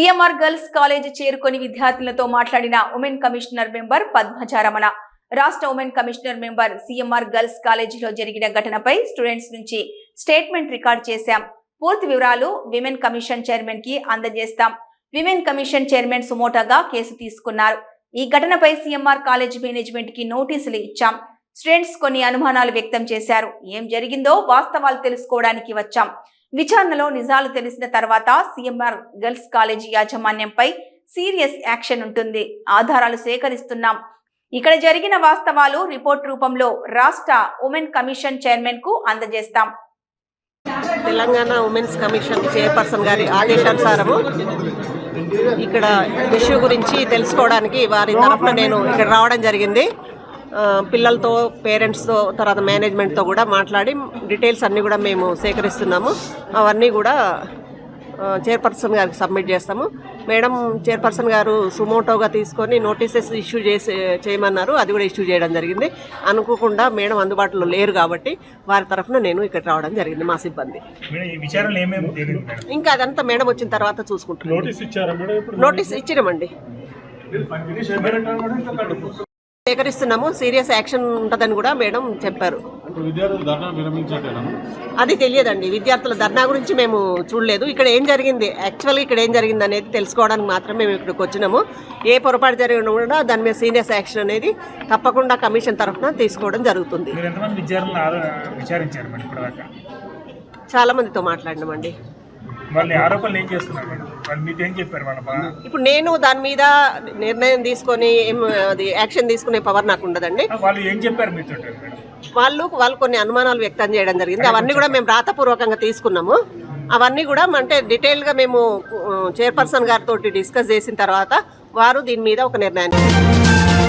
CMR girls college చేరుకొని విద్యార్థులతో మాట్లాడిన ఉమెన్ కమిషనర్ మెంబర్ పద్మజారమణ. రాష్ట్ర women commissioner member CMR girls కాలేజీలో జరిగిన ఘటనపై స్టూడెంట్స్ నుంచి స్టేట్మెంట్ రికార్డ్ చేశాం. పూర్తి వివరాలు విమెన్ కమిషన్ చైర్మన్కి అందజేస్తాం. విమెన్ కమిషన్ చైర్మన్ సుమోటాగా కేసు తీసుకున్నారు. ఈ ఘటనపై సీఎంఆర్ కాలేజ్ మేనేజ్మెంట్కి నోటీసులు ఇచ్చాం. స్టూడెంట్స్ కొన్ని అనుమానాలు వ్యక్తం చేశారు. ఏం జరిగిందో వాస్తవాలు తెలుసుకోవడానికి వచ్చాం. విచారణలో నిజాలు తెలిసిన తర్వాత సీఎంఆర్ గర్ల్స్ కాలేజీ యాజమాన్యంపై సీరియస్ యాక్షన్ ఉంటుంది. ఆధారాలు సేకరిస్తున్నాం. ఇక్కడ జరిగిన వాస్తవాలు రిపోర్ట్ రూపంలో రాష్ట్ర ఉమెన్ కమిషన్ చైర్మన్కు అందజేస్తాం. తెలంగాణ ఉమెన్స్ కమిషన్ చైర్పర్సన్ గారి ఆదేశానుసారము ఇక్కడ ఇష్యూ గురించి తెలుసుకోవడానికి వారి తరఫున నేను ఇక్కడ రావడం జరిగింది. పిల్లలతో పేరెంట్స్తో తర్వాత మేనేజ్మెంట్తో కూడా మాట్లాడి డీటెయిల్స్ అన్నీ కూడా మేము సేకరిస్తున్నాము. అవన్నీ కూడా చైర్పర్సన్ గారికి సబ్మిట్ చేస్తాము. మేడం చైర్పర్సన్ గారు సుమోటోగా తీసుకొని నోటీసెస్ ఇష్యూ చేసే చేయమన్నారు. అది కూడా ఇష్యూ చేయడం జరిగింది. అనుకోకుండా మేడం అందుబాటులో లేరు కాబట్టి వారి తరఫున నేను ఇక్కడ రావడం జరిగింది మా సిబ్బంది. ఇంకా అదంతా మేడం వచ్చిన తర్వాత చూసుకుంటాం. నోటీస్ ఇచ్చినామండి. సేకరిస్తున్నాము. సీరియస్ యాక్షన్ ఉంటుందని కూడా మేడం చెప్పారు. అది తెలియదండి. విద్యార్థుల ధర్నా గురించి మేము చూడలేదు. ఇక్కడ ఏం జరిగింది? యాక్చువల్గా ఇక్కడ ఏం జరిగింది అనేది తెలుసుకోవడానికి మాత్రం మేము ఇక్కడికి వచ్చినాము. ఏ పొరపాటు జరిగినా కూడా దాని మీద సీరియస్ యాక్షన్ అనేది తప్పకుండా కమిషన్ తరఫున తీసుకోవడం జరుగుతుంది. చాలా మందితో మాట్లాడినామండి. వాళ్ళ ఆరోపణలు ఏం చేస్తున్నారు ఇప్పుడు నేను దాని మీద నిర్ణయం తీసుకొని అది యాక్షన్ తీసుకునే పవర్ నాకు ఉండదండి. వాళ్ళు ఏం చెప్పారు మీతో వాళ్ళు వాళ్ళు కొన్ని అనుమానాలు వ్యక్తం చేయడం జరిగింది. అవన్నీ కూడా మేము రాతపూర్వకంగా తీసుకున్నాము. అవన్నీ కూడా అంటే డీటెయిల్గా మేము చైర్పర్సన్ గారితో డిస్కస్ చేసిన తర్వాత వారు దీని మీద ఒక నిర్ణయాన్ని